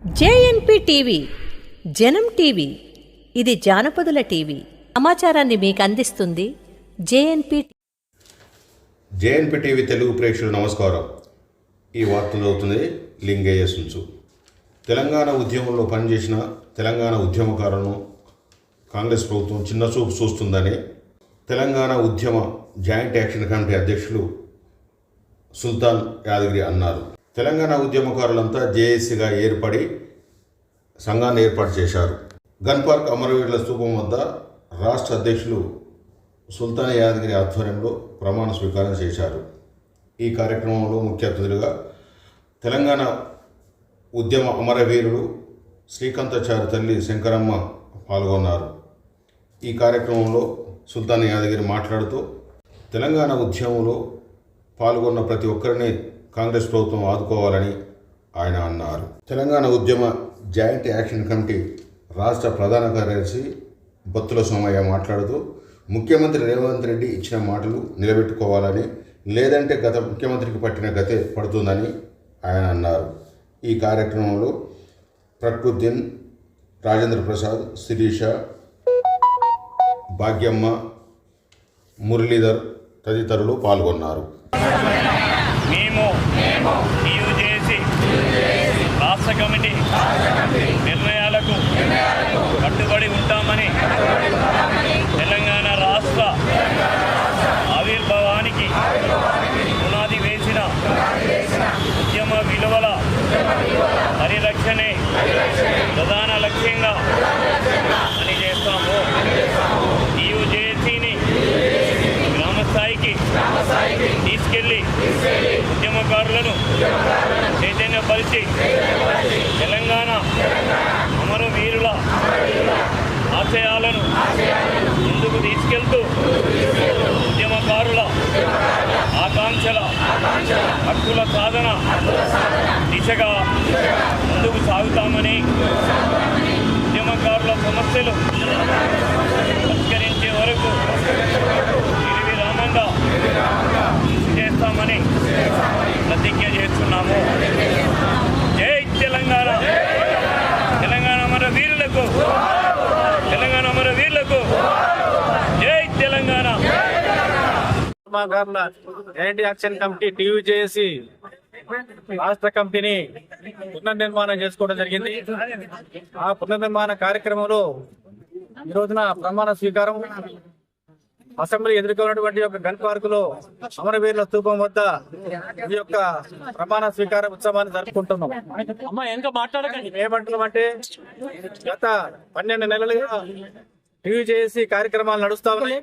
JNP TV జనం TV ఇది జానపదుల TV. సమాచారాన్ని మీకు అందిస్తుంది జేఎన్పి జేఎన్పి టీవీ తెలుగు ప్రేక్షకులు నమస్కారం. ఈ వార్తలు అవుతుంది లింగయ్య సుంచు. తెలంగాణ ఉద్యమంలో పనిచేసిన తెలంగాణ ఉద్యమకారులను కాంగ్రెస్ ప్రభుత్వం చిన్నచూపు చూస్తుందని తెలంగాణ ఉద్యమ జాయింట్ యాక్షన్ కమిటీ అధ్యక్షులు సుల్తాన్ యాదగిరి అన్నారు. తెలంగాణ ఉద్యమకారులంతా జేఏసీగా ఏర్పడి సంఘాన్ని ఏర్పాటు చేశారు. గన్ పార్క్ అమరవీరుల స్థూపం వద్ద రాష్ట్ర అధ్యక్షులు సుల్తాన్ యాదగిరి ఆధ్వర్యంలో ప్రమాణ స్వీకారం చేశారు. ఈ కార్యక్రమంలో ముఖ్య అతిథులుగా తెలంగాణ ఉద్యమ అమరవీరుడు శ్రీకాంతాచారి తల్లి శంకరమ్మ పాల్గొన్నారు. ఈ కార్యక్రమంలో సుల్తాన్ యాదగిరి మాట్లాడుతూ తెలంగాణ ఉద్యమంలో పాల్గొన్న ప్రతి ఒక్కరిని కాంగ్రెస్ ప్రభుత్వం ఆదుకోవాలని ఆయన అన్నారు. తెలంగాణ ఉద్యమ జాయింట్ యాక్షన్ కమిటీ రాష్ట్ర ప్రధాన కార్యదర్శి బొత్తుల సోమయ్య మాట్లాడుతూ ముఖ్యమంత్రి రేవంత్ రెడ్డి ఇచ్చిన మాటలు నిలబెట్టుకోవాలని లేదంటే గత ముఖ్యమంత్రికి పట్టిన గతే పడుతుందని ఆయన అన్నారు. ఈ కార్యక్రమంలో ప్రకృతిన్ రాజేంద్ర ప్రసాద్ శిరీష భాగ్యమ్మ మురళీధర్ తదితరులు పాల్గొన్నారు. మేము నీవు చేసి రాష్ట్ర కమిటీ నిర్ణయాలకు కట్టుబడి ఉంటామని హక్కుల సాధన దిశగా ముందుకు సాగుతామని ఉద్యమకారుల సమస్యలు పరిష్కరించే వరకు ఇరివి రామంగా కృషి చేస్తామని ప్రతిజ్ఞ చేస్తున్నాము జై తెలంగాణ తెలంగాణ అమర వీరులకు తెలంగాణ అమర వీరులకు జై తెలంగాణ ఉద్యమకారుల జాయింట్ యాక్షన్ కమిటీ టీవీ చేసి రాష్ట్ర కమిటీని పునర్నిర్మాణం చేసుకోవడం జరిగింది. ఆ పునర్నిర్మాణ కార్యక్రమంలో ఈ రోజున ప్రమాణ స్వీకారం అసెంబ్లీ ఎదుర్కొన్నటువంటి యొక్క గన్ పార్క్లో అమరవీరుల స్థూపం వద్ద ఈ యొక్క ప్రమాణ స్వీకార ఉత్సవాన్ని జరుపుకుంటున్నాం. అమ్మ ఇంకా మాట్లాడకండి. ఏమంటున్నాం అంటే గత పన్నెండు నెలలుగా టీవీ చేసి కార్యక్రమాలు నడుస్తా ఉన్నాయి.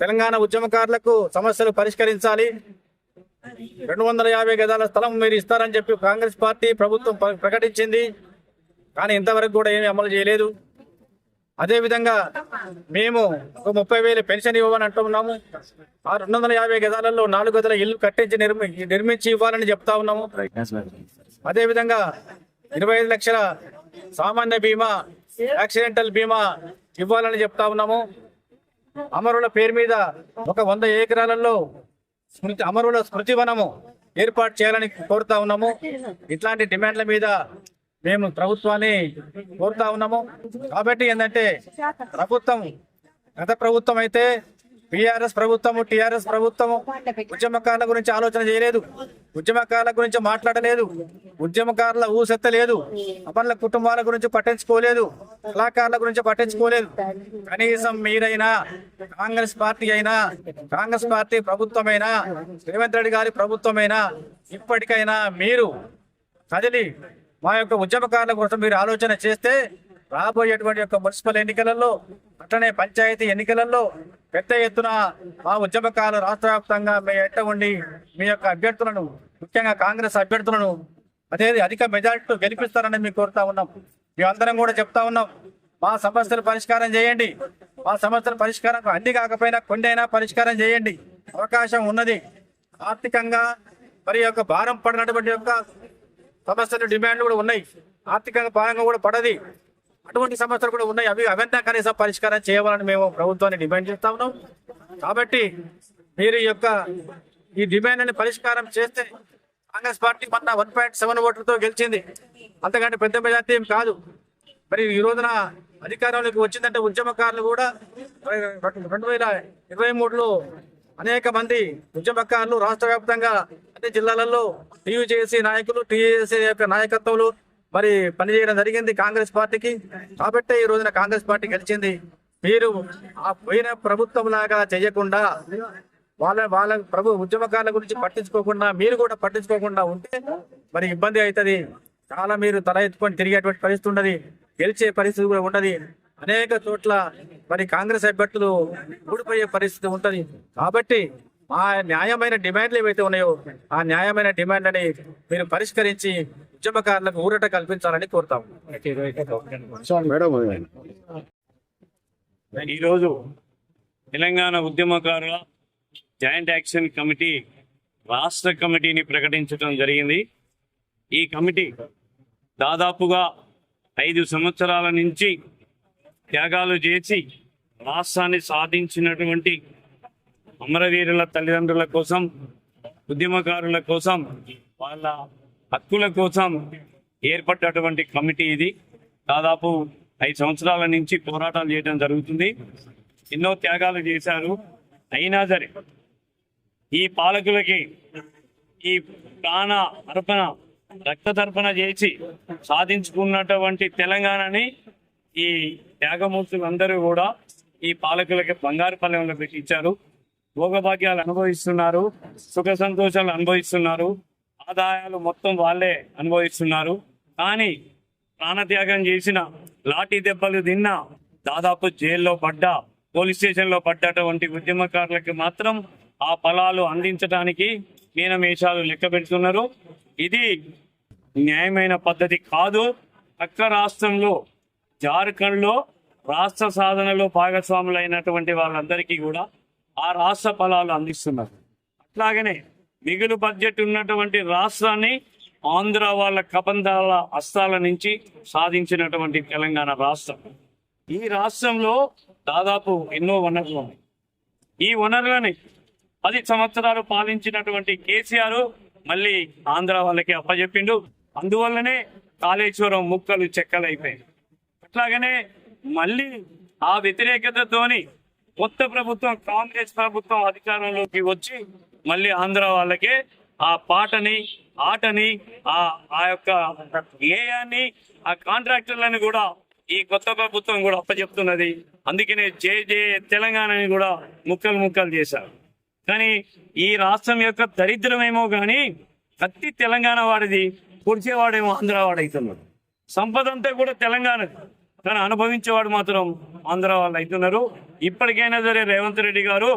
తెలంగాణ ఉద్యమకారులకు సమస్యలు పరిష్కరించాలి. రెండు వందల యాభై గదాల స్థలం మీరు ఇస్తారని చెప్పి కాంగ్రెస్ పార్టీ ప్రభుత్వం ప్రకటించింది. కానీ ఇంతవరకు కూడా ఏమీ అమలు చేయలేదు. అదేవిధంగా మేము ఒక ముప్పై వేలు పెన్షన్ ఇవ్వమని అంటున్నాము ఆ రెండు వందల యాభై గదాలలో నాలుగు గదుల ఇల్లు కట్టించి నిర్మి నిర్మించి ఇవ్వాలని చెప్తా ఉన్నాము. అదేవిధంగా ఇరవై ఐదు లక్షల సామాన్య బీమా యాక్సిడెంటల్ బీమా ఇవ్వాలని చెప్తా ఉన్నాము. అమరుల పేరు మీద ఒక వంద ఏకరాలలో స్మృతి అమరుల స్మృతి వనము ఏర్పాటు చేయాలని కోరుతా ఉన్నాము. ఇట్లాంటి డిమాండ్ల మీద మేము ప్రభుత్వాన్ని కోరుతా ఉన్నాము. కాబట్టి ఏంటంటే ప్రభుత్వం గత ప్రభుత్వం అయితే టీఆర్ఎస్ ప్రభుత్వము టిఆర్ఎస్ ప్రభుత్వము ఉద్యమకారుల గురించి ఆలోచన చేయలేదు. ఉద్యమకారుల గురించి మాట్లాడలేదు. ఉద్యమకారుల ఊసెత్తలేదు. అమరుల కుటుంబాల గురించి పట్టించుకోలేదు. కళాకారుల గురించి పట్టించుకోలేదు. కనీసం మీరైనా కాంగ్రెస్ పార్టీ అయినా కాంగ్రెస్ పార్టీ ప్రభుత్వమైనా రేవంత్ రెడ్డి గారి ప్రభుత్వమైనా ఇప్పటికైనా మీరు కదిలి మా యొక్క ఉద్యమకారుల కోసం మీరు ఆలోచన చేస్తే రాబోయేటువంటి యొక్క మున్సిపల్ ఎన్నికలలో అట్లనే పంచాయతీ ఎన్నికలలో పెద్ద ఎత్తున మా ఉద్యమకాలు రాష్ట్ర వ్యాప్తంగా మీ ఎట్ట ఉండి మీ యొక్క అభ్యర్థులను ముఖ్యంగా కాంగ్రెస్ అభ్యర్థులను అదే అధిక మెజార్టీతో గెలిపిస్తారని మేము కోరుతా ఉన్నాం. మేమందరం కూడా చెప్తా ఉన్నాం. మా సమస్యలు పరిష్కారం చేయండి. మా సమస్యల పరిష్కారం అన్ని కాకపోయినా కొన్ని పరిష్కారం చేయండి. అవకాశం ఉన్నది. ఆర్థికంగా మరి యొక్క భారం పడినటువంటి యొక్క సమస్యలు డిమాండ్లు కూడా ఉన్నాయి. ఆర్థికంగా భారంగా కూడా పడది. అటువంటి సమస్యలు కూడా ఉన్నాయి. అవి అవన్నీ కనీసం పరిష్కారం చేయాలని మేము ప్రభుత్వాన్ని డిమాండ్ చేస్తా ఉన్నాం. కాబట్టి మీరు ఈ యొక్క ఈ డిమాండ్ని పరిష్కారం చేస్తే కాంగ్రెస్ పార్టీ మొన్న వన్ పాయింట్ సెవెన్ ఓట్లతో గెలిచింది. అంతకంటే పెద్ద మెజార్టీ ఏం కాదు. మరి ఈ రోజున అధికారంలోకి వచ్చిందంటే ఉద్యమకారులు కూడా రెండు వేల ఇరవై మూడులో అనేక మంది ఉద్యమకారులు రాష్ట్ర వ్యాప్తంగా అన్ని జిల్లాలలో టీయూజేసీ నాయకులు టీయూజేసీ యొక్క నాయకత్వంలో మరి పనిచేయడం జరిగింది కాంగ్రెస్ పార్టీకి. కాబట్టే ఈ రోజున కాంగ్రెస్ పార్టీ గెలిచింది. మీరు ఆ పోయిన ప్రభుత్వం లాగా చేయకుండా వాళ్ళ వాళ్ళ ప్రభు ఉద్యమకారుల గురించి పట్టించుకోకుండా మీరు కూడా పట్టించుకోకుండా ఉంటే మరి ఇబ్బంది అవుతుంది. చాలా మీరు తల ఎత్తుకొని తిరిగేటువంటి పరిస్థితి ఉండదు గెలిచే పరిస్థితి కూడా ఉండదు అనేక చోట్ల మరి కాంగ్రెస్ అభ్యర్థులు ఊడిపోయే పరిస్థితి ఉంటుంది. కాబట్టి ఆ న్యాయమైన డిమాండ్లు ఏవైతే ఉన్నాయో ఆ న్యాయమైన డిమాండ్లని మీరు పరిష్కరించి ఉద్యమకారులకు ఊరట కల్పించాలని కోరుతాం ఈరోజు తెలంగాణ ఉద్యమకారుల జాయింట్ యాక్షన్ కమిటీ రాష్ట్ర కమిటీని ప్రకటించడం జరిగింది. ఈ కమిటీ దాదాపుగా ఐదు సంవత్సరాల నుంచి త్యాగాలు చేసి రాష్ట్రాన్ని సాధించినటువంటి అమరవీరుల తల్లిదండ్రుల కోసం ఉద్యమకారుల కోసం వాళ్ళ హక్కుల కోసం ఏర్పడ్డటువంటి కమిటీ ఇది. దాదాపు ఐదు సంవత్సరాల నుంచి పోరాటాలు చేయడం జరుగుతుంది. ఎన్నో త్యాగాలు చేశారు. అయినా సరే ఈ పాలకులకి ఈ ప్రాణ అర్పణ రక్త తర్పణ చేసి సాధించుకున్నటువంటి తెలంగాణని ఈ త్యాగమూర్తులు అందరూ కూడా ఈ పాలకులకి బంగారు పల్లెంలో పెట్టించారు. భోగభాగ్యాలు అనుభవిస్తున్నారు సుఖ సంతోషాలు అనుభవిస్తున్నారు ఆదాయాలు మొత్తం వాళ్ళే అనుభవిస్తున్నారు. కానీ ప్రాణత్యాగం చేసిన లాఠీ దెబ్బలు తిన్న దాదాపు జైల్లో పడ్డ పోలీస్ స్టేషన్లో పడ్డటువంటి ఉద్యమకారులకి మాత్రం ఆ ఫలాలు అందించడానికి మీనమేషాలు లెక్క పెడుతున్నారు. ఇది న్యాయమైన పద్ధతి కాదు. పక్క రాష్ట్రంలో జార్ఖండ్లో రాష్ట్ర సాధనలో భాగస్వాములైనటువంటి వాళ్ళందరికీ కూడా ఆ రాష్ట్ర ఫలాలు అందిస్తున్నారు. అట్లాగనే మిగులు బడ్జెట్ ఉన్నటువంటి రాష్ట్రాన్ని ఆంధ్ర వాళ్ళ కబంధాల హస్తాల నుంచి సాధించినటువంటి తెలంగాణ రాష్ట్రం. ఈ రాష్ట్రంలో దాదాపు ఎన్నో వనరులు ఉన్నాయి. ఈ వనరులని పది సంవత్సరాలు పాలించినటువంటి కేసీఆర్ మళ్ళీ ఆంధ్ర వాళ్ళకి అప్పచెప్పిండు అందువల్లనే కాళేశ్వరం ముక్కలు చెక్కలైపోయాయి అట్లాగనే మళ్ళీ ఆ వ్యతిరేకతతోని కొత్త ప్రభుత్వం కాంగ్రెస్ ప్రభుత్వం అధికారంలోకి వచ్చి మళ్ళీ ఆంధ్ర వాళ్ళకే ఆ పాటని ఆటని ఆ ఆ యొక్క గేయాన్ని ఆ కాంట్రాక్టర్లను కూడా ఈ కొత్త ప్రభుత్వం కూడా అప్పచెప్తున్నది. అందుకనే జే జే తెలంగాణని కూడా ముక్కలు ముక్కలు చేశారు. కానీ ఈ రాష్ట్రం యొక్క దరిద్రమేమో కానీ కత్తి తెలంగాణ వాడిది పొడిచేవాడేమో ఆంధ్ర వాడైతున్నాడు. సంపద అంతా కూడా తెలంగాణది. కానీ అనుభవించేవాడు మాత్రం ఆంధ్ర వాళ్ళు అవుతున్నారు ఇప్పటికైనా సరే రేవంత్ రెడ్డి గారు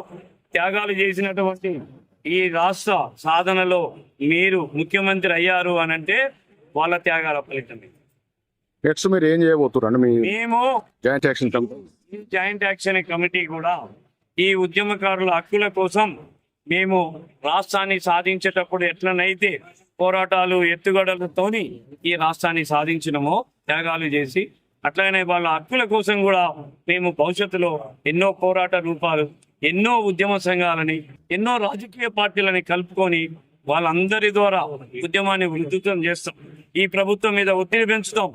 త్యాగాలు చేసినటువంటి ఈ రాష్ట్ర సాధనలో మీరు ముఖ్యమంత్రి అయ్యారు అని అంటే వాళ్ళ త్యాగాల ఫలితమే. నెక్స్ట్ మీరు ఏం చేయబోతున్నారు మేము joint action joint action committee కూడా ఈ ఉద్యమకారుల హక్కుల కోసం మేము రాష్ట్రాన్ని సాధించేటప్పుడు ఎట్లనైతే పోరాటాలు ఎత్తుగడలతోని ఈ రాష్ట్రాన్ని సాధించినమో త్యాగాలు చేసి అట్లాగనే వాళ్ళ హక్కుల కోసం కూడా మేము భవిష్యత్తులో ఎన్నో పోరాట రూపాలు ఎన్నో ఉద్యమ సంఘాలని ఎన్నో రాజకీయ పార్టీలని కలుపుకొని వాళ్ళందరి ద్వారా ఉద్యమాన్ని ఉద్ధృతం చేస్తాం. ఈ ప్రభుత్వం మీద ఒత్తిడి పెంచుతాం.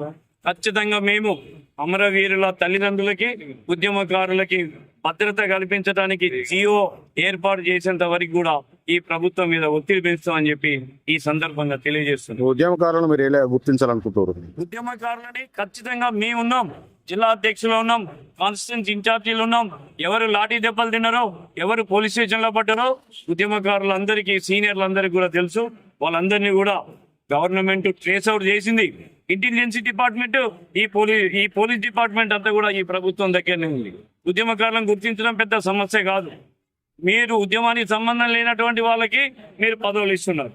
ఖచ్చితంగా మేము అమరవీరుల తల్లిదండ్రులకి ఉద్యమకారులకి భద్రత కల్పించడానికి జియో ఏర్పాటు చేసేంత వరకు కూడా ఈ ప్రభుత్వం మీద ఒత్తిడి పెంచుతామని చెప్పి ఈ సందర్భంగా తెలియజేస్తున్నాం. ఉద్యమకారులను మీరు ఎలా గుర్తించాలనుకుంటారు ఉద్యమకారులని ఖచ్చితంగా మేము ఉన్నాం. జిల్లా అధ్యక్షులు ఉన్నాం. కాన్స్టిట్యూన్స్ ఇన్ఛార్జీలు ఉన్నాం. ఎవరు లాఠీ దెబ్బలు తిన్నారో ఎవరు పోలీస్ స్టేషన్లో పడ్డారో ఉద్యమకారులందరికీ సీనియర్లందరికీ కూడా తెలుసు. వాళ్ళందరినీ కూడా గవర్నమెంట్ ట్రేస్ అవుట్ చేసింది. ఇంటెలిజెన్స్ డిపార్ట్మెంట్ ఈ పోలీస్ ఈ పోలీస్ డిపార్ట్మెంట్ అంతా కూడా ఈ ప్రభుత్వం దగ్గరనే ఉంది. ఉద్యమకారులను గుర్తించడం పెద్ద సమస్య కాదు. మీరు ఉద్యమానికి సంబంధం లేనటువంటి వాళ్ళకి మీరు పదవులు ఇస్తున్నారు.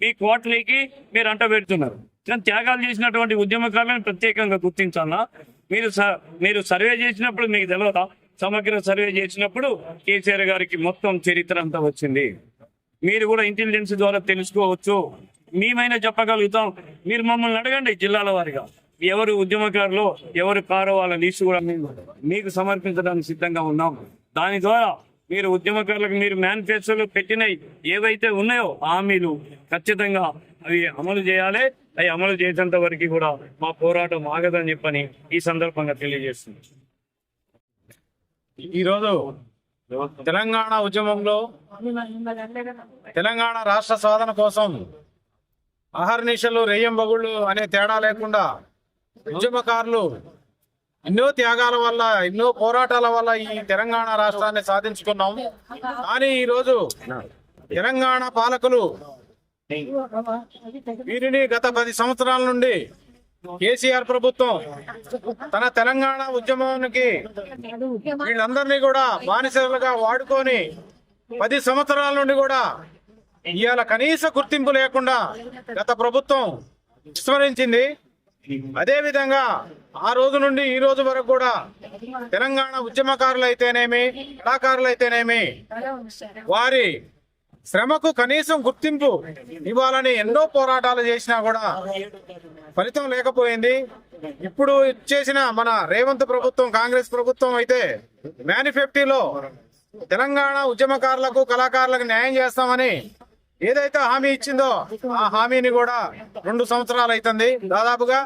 మీ కోట్లకి మీరు అంట పెడుతున్నారు. కానీ త్యాగాలు చేసినటువంటి ఉద్యమకారులను ప్రత్యేకంగా గుర్తించాలా? మీరు స- మీరు సర్వే చేసినప్పుడు మీకు తెలియదా సమగ్ర సర్వే చేసినప్పుడు కేసీఆర్ గారికి మొత్తం చరిత్ర అంతా వచ్చింది. మీరు కూడా ఇంటెలిజెన్స్ ద్వారా తెలుసుకోవచ్చు. మేమైనా చెప్పగలుగుతాం. మీరు మమ్మల్ని అడగండి జిల్లాల వారిగా. ఎవరు ఉద్యమకారులు ఎవరు కారో వాళ్ళ లిస్టు కూడా మేము మీకు సమర్పించడానికి సిద్ధంగా ఉన్నాం. దాని ద్వారా మీరు ఉద్యమకారులకు మీరు మేనిఫెస్టోలు పెట్టినవి ఏవైతే ఉన్నాయో హామీలు ఖచ్చితంగా అవి అమలు చేయాలి. అవి అమలు చేసేంత వరకు కూడా మా పోరాటం ఆగదని చెప్పని ఈ సందర్భంగా తెలియజేస్తుంది ఈరోజు తెలంగాణ ఉద్యమంలో తెలంగాణ రాష్ట్ర సాధన కోసం అహర్నిశలు రెయ్యంబగుళ్ళు అనే తేడా లేకుండా ఉద్యమకారులు ఎన్నో త్యాగాల వల్ల ఎన్నో పోరాటాల వల్ల ఈ తెలంగాణ రాష్ట్రాన్ని సాధించుకున్నాం. కానీ ఈరోజు తెలంగాణ పాలకులు వీరిని గత పది సంవత్సరాల నుండి కేసీఆర్ ప్రభుత్వం తన తెలంగాణ ఉద్యమానికి వీళ్ళందరినీ కూడా బానిసలుగా వాడుకొని పది సంవత్సరాల నుండి కూడా ఇవాళ కనీస గుర్తింపు లేకుండా గత ప్రభుత్వం విస్మరించింది. అదే విధంగా ఆ రోజు నుండి ఈ రోజు వరకు కూడా తెలంగాణ ఉద్యమకారులు అయితేనేమి కళాకారులు అయితేనేమి వారి శ్రమకు కనీసం గుర్తింపు ఇవ్వాలని ఎన్నో పోరాటాలు చేసినా కూడా ఫలితం లేకపోయింది. ఇప్పుడు చేసిన మన రేవంత్ ప్రభుత్వం కాంగ్రెస్ ప్రభుత్వం అయితే మేనిఫెక్టీలో తెలంగాణ ఉద్యమకారులకు కళాకారులకు న్యాయం చేస్తామని ఏదైతే హామీ ఇచ్చిందో ఆ హామీని కూడా రెండు సంవత్సరాలు అవుతుంది దాదాపుగా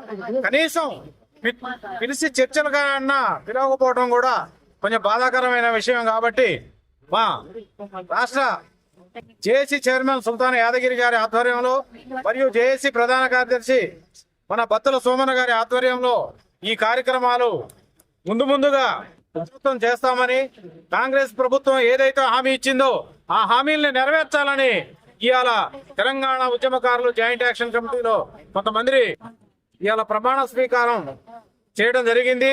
కనీసం పిలిచి చర్చలుగా అన్నా పిలవకపోవడం కూడా కొంచెం బాధాకరమైన విషయం కాబట్టి మా రాష్ట్ర జేఏసీ చైర్మన్ సుల్తాన్ యాదగిరి గారి ఆధ్వర్యంలో మరియు జేఏసీ ప్రధాన కార్యదర్శి మన బత్తుల సోమన గారి ఆధ్వర్యంలో ఈ కార్యక్రమాలు ముందు ముందుగా ప్రభుత్వం చేస్తామని కాంగ్రెస్ ప్రభుత్వం ఏదైతే హామీ ఇచ్చిందో ఆ హామీల్ని నెరవేర్చాలని ఇవాళ తెలంగాణ ఉద్యమకారులు జాయింట్ యాక్షన్ కమిటీలో కొంతమంది ఇవాళ ప్రమాణ స్వీకారం చేయడం జరిగింది.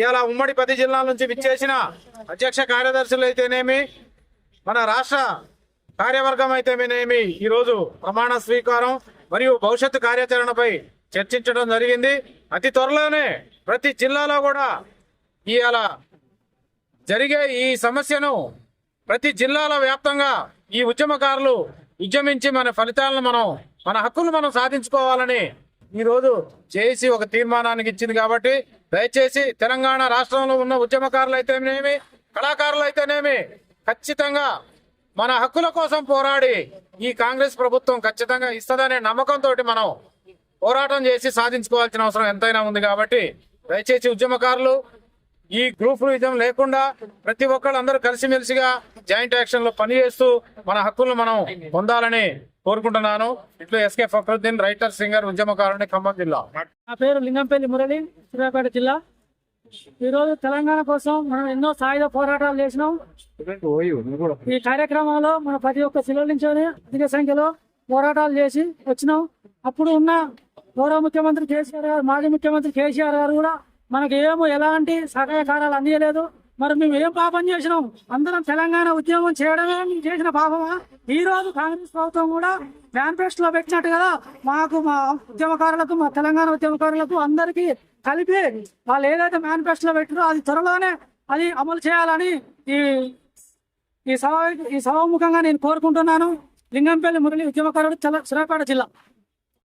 ఇవాళ ఉమ్మడి పది జిల్లాల నుంచి విచ్చేసిన అధ్యక్ష కార్యదర్శులు అయితేనేమి మన రాష్ట్ర కార్యవర్గం అయితేనేమి ఈరోజు ప్రమాణ స్వీకారం మరియు భవిష్యత్తు కార్యాచరణపై చర్చించడం జరిగింది. అతి త్వరలోనే ప్రతి జిల్లాలో కూడా ఇవాళ జరిగే ఈ సమస్యను ప్రతి జిల్లాల వ్యాప్తంగా ఈ ఉద్యమకారులు ఉద్యమించి మన ఫలితాలను మనం మన హక్కులు మనం సాధించుకోవాలని ఈ రోజు చేసి ఒక తీర్మానానికి ఇచ్చింది కాబట్టి దయచేసి తెలంగాణ రాష్ట్రంలో ఉన్న ఉద్యమకారులు అయితేనేమి కళాకారులు అయితేనేమి ఖచ్చితంగా మన హక్కుల కోసం పోరాడి ఈ కాంగ్రెస్ ప్రభుత్వం ఖచ్చితంగా ఇస్తుందనే నమ్మకంతో మనం పోరాటం చేసి సాధించుకోవాల్సిన అవసరం ఎంతైనా ఉంది కాబట్టి దయచేసి ఉద్యమకారులు ఈ గ్రూప్ యుద్ధం లేకుండా ప్రతి ఒక్కళ్ళు అందరూ కలిసిమెలిసిగా జాయింట్ యాక్షన్లో పనిచేస్తూ మన హక్కులను మనం పొందాలని కోరుకుంటున్నాను. ఇట్లా ఎస్కే ఫక్రుద్దీన్ రైటర్ సింగర్ ఉద్యమకారుని ఖమ్మం జిల్లా. నా పేరు లింగంపల్లి మురళి సూర్యాపేట జిల్లా. ఈరోజు తెలంగాణ కోసం మనం ఎన్నో సాయుధ పోరాటాలు చేసినాం. ఈ కార్యక్రమంలో మన ప్రతి ఒక్క శిలో నుంచి అధిక సంఖ్యలో పోరాటాలు చేసి వచ్చినాం. అప్పుడు ఉన్న గౌరవ ముఖ్యమంత్రి కేసీఆర్ గారు మాజీ ముఖ్యమంత్రి కేసీఆర్ గారు కూడా మనకి ఏమో ఎలాంటి సహాయకారాలు అందియలేదు. మరి మేము ఏం పాపం చేసినాం? అందరం తెలంగాణ ఉద్యమం చేయడమే మేము చేసిన పాపమా? ఈ రోజు కాంగ్రెస్ ప్రభుత్వం కూడా మేనిఫెస్టోలో పెట్టినట్టు కదా మాకు మా ఉద్యమకారులకు మా తెలంగాణ ఉద్యమకారులకు అందరికీ కలిపి వాళ్ళు ఏదైతే మేనిఫెస్టోలో పెట్టారో అది త్వరలోనే అది అమలు చేయాలని ఈ ఈ సభ ఈ సభాముఖంగా నేను కోరుకుంటున్నాను. లింగంపల్లి మురళి ఉద్యమకారుడు చల- జిల్లా.